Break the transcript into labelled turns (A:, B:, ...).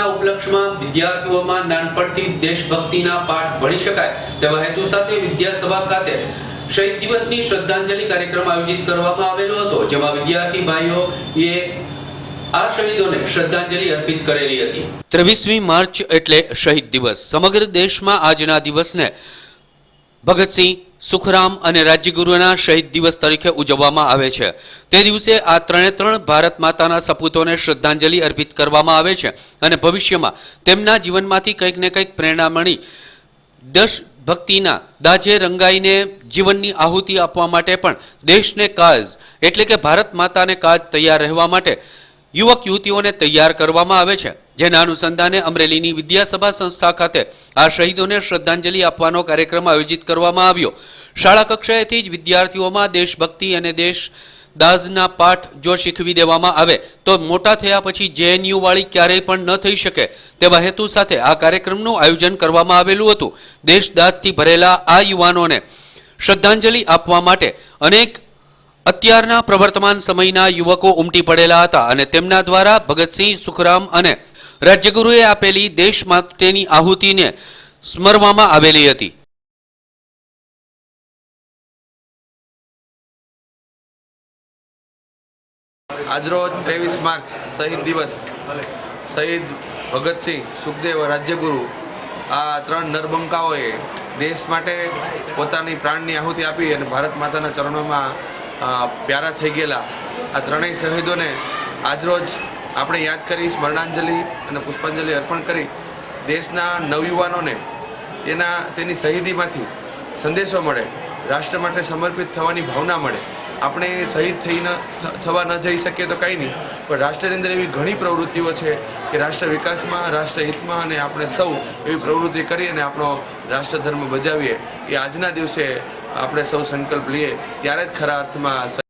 A: દિવસના ઉપલક્ષમાં વિદ્યાર્થીઓમાં નાનપણથી દેશભક્તિના પાઠ ભણી શકાય તેવા હેતુ સાથે વિદ્યાસભા ખાતે શહીદ દિવસની શ્રદ્ધાંજલિ કાર્યક્રમ આયોજિત કરવામાં આવેલો હતો, જેમાં વિદ્યાર્થી ભાઈઓએ આ શહીદોને શ્રદ્ધાંજલિ અર્પિત કરેલી હતી. ત્રેવીસમી માર્ચ એટલે શહીદ દિવસ. સમગ્ર દેશમાં આજના દિવસને ભગતસિંહ સુખરામ અને રાજ્યગુરુના શહીદ દિવસ તરીકે ઉજવવામાં આવે છે. તે દિવસે આ ત્રણે ત્રણ ભારત માતાના સપૂતોને શ્રદ્ધાંજલિ અર્પિત કરવામાં આવે છે અને ભવિષ્યમાં તેમના જીવનમાંથી કંઈક ને કંઈક પ્રેરણા મળી દશ ભક્તિના દાજે રંગાઈને જીવનની આહુતિ આપવા માટે પણ દેશને કાજ એટલે કે ભારત માતાને કાજ તૈયાર રહેવા માટે યુવક યુવતીઓને તૈયાર કરવામાં આવે છે. જેના અનુસંધાને અમરેલીની વિદ્યાસભા સંસ્થા ખાતે આ શહીદોને શ્રદ્ધાંજલિ આપવાનો કાર્યક્રમ આયોજિત કરવામાં આવ્યો. શાળા કક્ષાએથી જ વિદ્યાર્થીઓમાં દેશભક્તિ અને દેશ દાઝના પાઠ જો શીખવી દેવામાં આવે, તો મોટા થયા પછી જેએનયુ વાળી ક્યારેય પણ ન થઈ શકે તેવા હેતુ સાથે આ કાર્યક્રમનું આયોજન કરવામાં આવેલું હતું. દેશદાદથી ભરેલા આ યુવાનોને શ્રદ્ધાંજલિ આપવા માટે અનેક અત્યારના પ્રવર્તમાન સમયના યુવકો ઉમટી પડેલા હતા અને તેમના દ્વારા ભગતસિંહ સુખરામ અને રાજ્યગુરુએ આપેલી દેશ માટેની આહુતિને સ્મરવામાં આવેલી હતી.
B: આજરોજ ત્રેવીસ માર્ચ શહીદ દિવસ. શહીદ ભગતસિંહ સુખદેવ રાજ્યગુરુ આ ત્રણ નરબંકાઓએ દેશ માટે પોતાની પ્રાણની આહુતિ આપી અને ભારત માતાના ચરણોમાં પ્યારા થઈ ગયેલા. આ ત્રણેય શહીદોને આજરોજ આપણે યાદ કરી, સ્મરણાંજલિ અને પુષ્પાંજલિ અર્પણ કરી દેશના નવયુવાનોને તેના તેની શહીદીમાંથી સંદેશો મળે, રાષ્ટ્ર માટે સમર્પિત થવાની ભાવના મળે. આપણે શહીદ થઈ ન થવા ન જઈ શકીએ તો કંઈ નહીં, પણ રાષ્ટ્રની અંદર એવી ઘણી પ્રવૃત્તિઓ છે કે રાષ્ટ્ર વિકાસમાં, રાષ્ટ્ર હિતમાં અને આપણે સૌ એવી પ્રવૃત્તિ કરી અને આપણો રાષ્ટ્ર ધર્મ બજાવીએ. એ આજના દિવસે આપણે સૌ સંકલ્પ લઈએ, ત્યારે જ ખરા અર્થમાં